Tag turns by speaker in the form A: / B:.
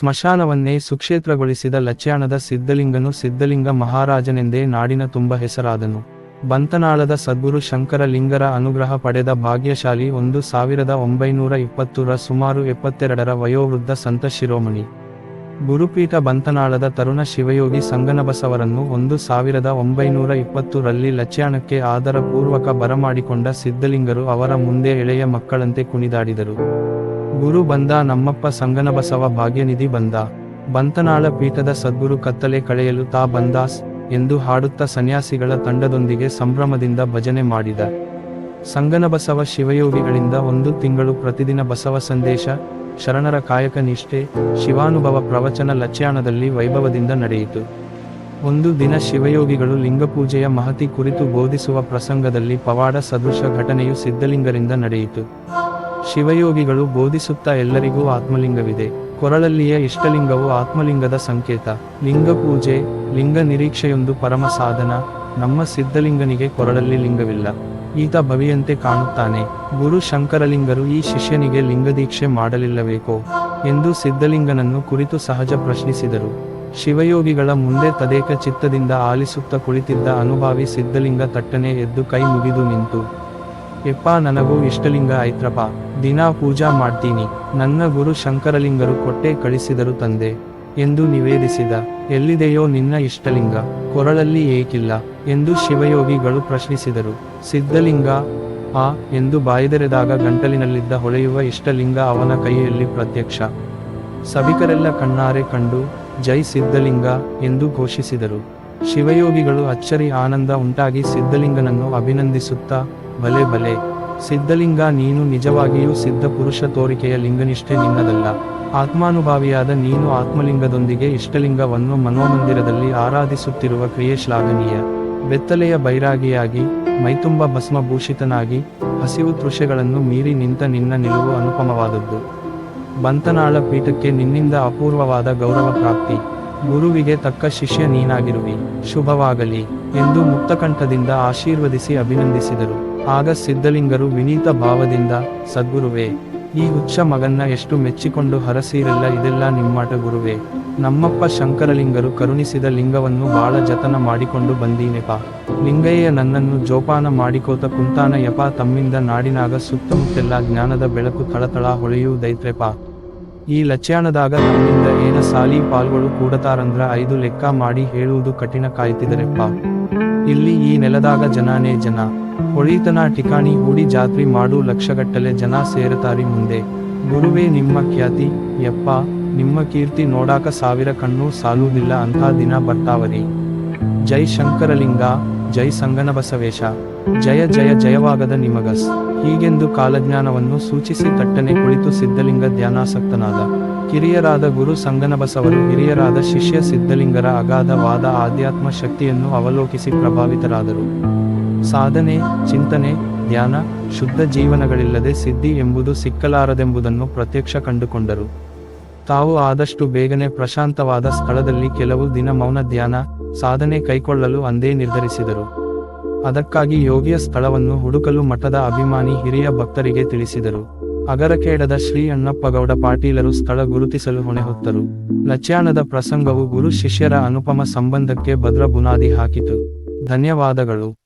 A: ಸ್ಮಶಾನವನ್ನೇ ಸುಕ್ಷೇತ್ರಗೊಳಿಸಿದ ಲಚ್ಯಾಣದ ಸಿದ್ಧಲಿಂಗನು ಸಿದ್ಧಲಿಂಗ ಮಹಾರಾಜನೆಂದೇ ನಾಡಿನ ತುಂಬ ಹೆಸರಾದನು. ಬಂತನಾಳದ ಸದ್ಗುರು ಶಂಕರ ಲಿಂಗರ ಅನುಗ್ರಹ ಪಡೆದ ಭಾಗ್ಯಶಾಲಿ ಒಂದು ಸಾವಿರದ ಒಂಬೈನೂರ ಇಪ್ಪತ್ತರ ಸುಮಾರು ಎಪ್ಪತ್ತೆರಡರ ವಯೋವೃದ್ಧ ಸಂತ ಶಿರೋಮಣಿ. ಗುರುಪೀಠ ಬಂತನಾಳದ ತರುಣ ಶಿವಯೋಗಿ ಸಂಗನಬಸವರನ್ನು ಒಂದು ಸಾವಿರದ ಒಂಬೈನೂರ ಇಪ್ಪತ್ತರಲ್ಲಿ ಲಚ್ಯಾಣಕ್ಕೆ ಆದರಪೂರ್ವಕ ಬರಮಾಡಿಕೊಂಡ ಸಿದ್ಧಲಿಂಗರು ಅವರ ಮುಂದೆ ಎಳೆಯ ಮಕ್ಕಳಂತೆ ಕುಣಿದಾಡಿದರು. ಗುರು ಬಂದ ನಮ್ಮಪ್ಪ ಸಂಗನಬಸವ ಭಾಗ್ಯನಿಧಿ ಬಂದ. ಬಂತನಾಳ ಪೀಠದ ಸದ್ಗುರು ಕತ್ತಲೆ ಕಳೆಯಲು ತಾ ಬಂದಾಸ್ ಎಂದು ಹಾಡುತ್ತ ಸನ್ಯಾಸಿಗಳ ತಂಡದೊಂದಿಗೆ ಸಂಭ್ರಮದಿಂದ ಭಜನೆ ಮಾಡಿದ. ಸಂಗನಬಸವ ಶಿವಯೋಗಿಗಳಿಂದ ಒಂದು ತಿಂಗಳು ಪ್ರತಿದಿನ ಬಸವ ಸಂದೇಶ, ಶರಣರ ಕಾಯಕ ನಿಷ್ಠೆ, ಶಿವಾನುಭವ ಪ್ರವಚನ ಲಚ್ಯಾಣದಲ್ಲಿ ವೈಭವದಿಂದ ನಡೆಯಿತು. ಒಂದು ದಿನ ಶಿವಯೋಗಿಗಳು ಲಿಂಗಪೂಜೆಯ ಮಹತಿ ಕುರಿತು ಬೋಧಿಸುವ ಪ್ರಸಂಗದಲ್ಲಿ ಪವಾಡ ಸದೃಶ ಘಟನೆಯು ಸಿದ್ಧಲಿಂಗರಿಂದ ನಡೆಯಿತು. ಶಿವಯೋಗಿಗಳು ಬೋಧಿಸುತ್ತಾ ಎಲ್ಲರಿಗೂ ಆತ್ಮಲಿಂಗವಿದೆ. ಕೊರಳಲ್ಲಿಯ ಇಷ್ಟಲಿಂಗವು ಆತ್ಮಲಿಂಗದ ಸಂಕೇತ. ಲಿಂಗಪೂಜೆ, ಲಿಂಗ ನಿರೀಕ್ಷೆಯೊಂದು ಪರಮ ಸಾಧನ. ನಮ್ಮ ಸಿದ್ಧಲಿಂಗನಿಗೆ ಕೊರಳಲ್ಲಿ ಲಿಂಗವಿಲ್ಲ. ಈತ ಭವಿಯಂತೆ ಕಾಣುತ್ತಾನೆ. ಗುರು ಶಂಕರಲಿಂಗರು ಈ ಶಿಷ್ಯನಿಗೆ ಲಿಂಗದೀಕ್ಷೆ ಮಾಡಲಿಲ್ಲಬೇಕೋ ಎಂದು ಸಿದ್ಧಲಿಂಗನನ್ನು ಕುರಿತು ಸಹಜ ಪ್ರಶ್ನಿಸಿದರು. ಶಿವಯೋಗಿಗಳ ಮುಂದೆ ತದೇಕ ಚಿತ್ತದಿಂದ ಆಲಿಸುತ್ತ ಕುಳಿತಿದ್ದ ಅನುಭಾವಿ ಸಿದ್ಧಲಿಂಗ ತಟ್ಟನೆ ಎದ್ದು ಕೈ ಮುಗಿದು ನಿಂತು ಎಪ್ಪ ನನಗೂ ಇಷ್ಟಲಿಂಗ ಐತ್ರಪ್ಪ ದಿನಾ ಪೂಜಾ ಮಾಡ್ತೀನಿ, ನನ್ನ ಗುರು ಶಂಕರಲಿಂಗರು ಕೊಟ್ಟೆ ಕಳಿಸಿದರು ತಂದೆ, ಎಂದು ನಿವೇದಿಸಿದ, ಎಲ್ಲಿದೆಯೋ ನಿನ್ನ ಇಷ್ಟಲಿಂಗ, ಕೊರಳಲ್ಲಿ ಏಕಿಲ್ಲ, ಎಂದು ಶಿವಯೋಗಿಗಳು ಪ್ರಶ್ನಿಸಿದರು, ಸಿದ್ಧಲಿಂಗ, ಆ, ಎಂದು ಬಾಯಿದೆರೆದಾಗ ಗಂಟಲಿನಲ್ಲಿದ್ದ ಹೊಳೆಯುವ ಇಷ್ಟಲಿಂಗ ಅವನ ಕೈಯಲ್ಲಿ ಪ್ರತ್ಯಕ್ಷ. ಸಭಿಕರೆಲ್ಲ ಕಣ್ಣಾರೆ ಕಂಡು, ಜೈ ಸಿದ್ಧಲಿಂಗ, ಎಂದು ಘೋಷಿಸಿದರು. ಶಿವಯೋಗಿಗಳು ಅಚ್ಚರಿ ಆನಂದ ಉಂಟಾಗಿ ಸಿದ್ಧಲಿಂಗನನ್ನು ಅಭಿನಂದಿಸುತ್ತಾ ಬಲೆ ಬಲೆ ಸಿದ್ಧಲಿಂಗ ನೀನು ನಿಜವಾಗಿಯೂ ಸಿದ್ಧ ಪುರುಷ ತೋರಿಕೆಯ ಲಿಂಗನಿಷ್ಠೆ ನಿನ್ನದಲ್ಲ. ಆತ್ಮಾನುಭಾವಿಯಾದ ನೀನು ಆತ್ಮಲಿಂಗದೊಂದಿಗೆ ಇಷ್ಟಲಿಂಗವನ್ನು ಮನೋಮಂದಿರದಲ್ಲಿ ಆರಾಧಿಸುತ್ತಿರುವ ಕ್ರಿಯೆ ಶ್ಲಾಘನೀಯ. ಬೆತ್ತಲೆಯ ಬೈರಾಗಿಯಾಗಿ, ಮೈತುಂಬ ಭಸ್ಮಭೂಷಿತನಾಗಿ, ಹಸಿವು ತೃಷೆಗಳನ್ನು ಮೀರಿ ನಿಂತ ನಿನ್ನ ನಿಲುವು ಅನುಪಮವಾದದ್ದು. ಬಂತನಾಳ ಪೀಠಕ್ಕೆ ನಿನ್ನಿಂದ ಅಪೂರ್ವವಾದ ಗೌರವ ಪ್ರಾಪ್ತಿ. ಗುರುವಿಗೆ ತಕ್ಕ ಶಿಷ್ಯ ನೀನಾಗಿರುವಿ, ಶುಭವಾಗಲಿ, ಎಂದು ಮುಕ್ತಕಂಠದಿಂದ ಆಶೀರ್ವದಿಸಿ ಅಭಿನಂದಿಸಿದರು. ಆಗ ಸಿದ್ಧಲಿಂಗರು ವಿನೀತ ಭಾವದಿಂದ, ಸದ್ಗುರುವೇ, ಈ ಹುಚ್ಚ ಮಗನ್ನ ಎಷ್ಟು ಮೆಚ್ಚಿಕೊಂಡು ಹರಸೀರಲ್ಲ ಇದೆಲ್ಲ ನಿಮ್ಮಾಟ ಗುರುವೇ. ನಮ್ಮಪ್ಪ ಶಂಕರಲಿಂಗರು ಕರುಣಿಸಿದ ಲಿಂಗವನ್ನು ಬಾಳ ಜತನ ಮಾಡಿಕೊಂಡು ಬಂದೀನೆಪ. ಲಿಂಗಯ್ಯ ನನ್ನನ್ನು ಜೋಪಾನ ಮಾಡಿಕೋತ ಕುಂತಾನ ಯಪ, ತಮ್ಮಿಂದ ನಾಡಿನಾಗ ಸುತ್ತಮುತ್ತೆಲ್ಲ ಜ್ಞಾನದ ಬೆಳಕು ಥಳಥಳ ಹೊಳೆಯುವುದೈತ್ರೆಪ ಈ ಲಚ್ಯಾಣದಾಗ ನಮ್ಮಿಂದ ಏನ ಸಾಲಿ ಪಾಲ್ಗಳು ಕೂಡತಾರಂದ್ರ ಐದು ಲೆಕ್ಕ ಮಾಡಿ ಹೇಳುವುದು ಕಠಿಣ ಕಾಯ್ತಿದರೆಪ್ಪ. ಇಲ್ಲಿ ಈ ನೆಲದಾಗ ಜನಾನೇ ಜನ. ಹೊಳೀತನ ಠಿಕಾಣಿ ಹೂಡಿ ಜಾತ್ರಿ ಮಾಡು ಲಕ್ಷಗಟ್ಟಲೆ ಜನ ಸೇರತಾರಿ ಮುಂದೆ. ಗುರುವೇ ನಿಮ್ಮ ಖ್ಯಾತಿ, ಯಪ್ಪ, ನಿಮ್ಮ ಕೀರ್ತಿ ನೋಡಾಕ ಸಾವಿರ ಕಣ್ಣು ಸಾಲುವುದಿಲ್ಲ ಅಂಥ ದಿನ ಬರ್ತಾವರಿ. ಜೈ ಶಂಕರಲಿಂಗ, ಜೈ ಸಂಗನಬಸವೇಶ. ಜಯ ಜಯ ಜಯವಾಗದ ನಿಮಗಸ್. ಹೀಗೆಂದು ಕಾಲಜ್ಞಾನವನ್ನು ಸೂಚಿಸಿ ತಟ್ಟನೆ ಕುಳಿತು ಸಿದ್ಧಲಿಂಗ ಧ್ಯಾನಾಸಕ್ತನಾದ. ಕಿರಿಯರಾದ ಗುರು ಸಂಗನಬಸವರು, ಹಿರಿಯರಾದ ಶಿಷ್ಯ ಸಿದ್ಧಲಿಂಗರ ಅಗಾಧವಾದ ಆಧ್ಯಾತ್ಮ ಶಕ್ತಿಯನ್ನು ಅವಲೋಕಿಸಿ ಪ್ರಭಾವಿತರಾದರು. ಸಾಧನೆ, ಚಿಂತನೆ, ಧ್ಯಾನ, ಶುದ್ಧ ಜೀವನಗಳಿಲ್ಲದೆ ಸಿದ್ಧಿ ಎಂಬುದು ಸಿಕ್ಕಲಾರದೆಂಬುದನ್ನು ಪ್ರತ್ಯಕ್ಷ ಕಂಡುಕೊಂಡರು. ತಾವು ಆದಷ್ಟು ಬೇಗನೆ ಪ್ರಶಾಂತವಾದ ಸ್ಥಳದಲ್ಲಿ ಕೆಲವು ದಿನ ಮೌನ ಧ್ಯಾನ, ಸಾಧನೆ ಕೈಕೊಳ್ಳಲು ಅಂದೇ ನಿರ್ಧರಿಸಿದರು. ಅದಕ್ಕಾಗಿ ಯೋಗಿಯ ಸ್ಥಳವನ್ನು ಹುಡುಕಲು ಮಠದ ಅಭಿಮಾನಿ ಹಿರಿಯ ಭಕ್ತರಿಗೆ ತಿಳಿಸಿದರು. ಅಗರಕೇಡದ ಶ್ರೀ ಅಣ್ಣಪ್ಪಗೌಡ ಪಾಟೀಲರು ಸ್ಥಳ ಗುರುತಿಸಲು ಹೊಣೆ ಹೊತ್ತರು ಲಚ್ಯಾಣದ ಪ್ರಸಂಗವು ಗುರು ಶಿಷ್ಯರ ಅನುಪಮ ಸಂಬಂಧಕ್ಕೆ ಭದ್ರ ಬುನಾದಿ ಹಾಕಿತು. ಧನ್ಯವಾದಗಳು.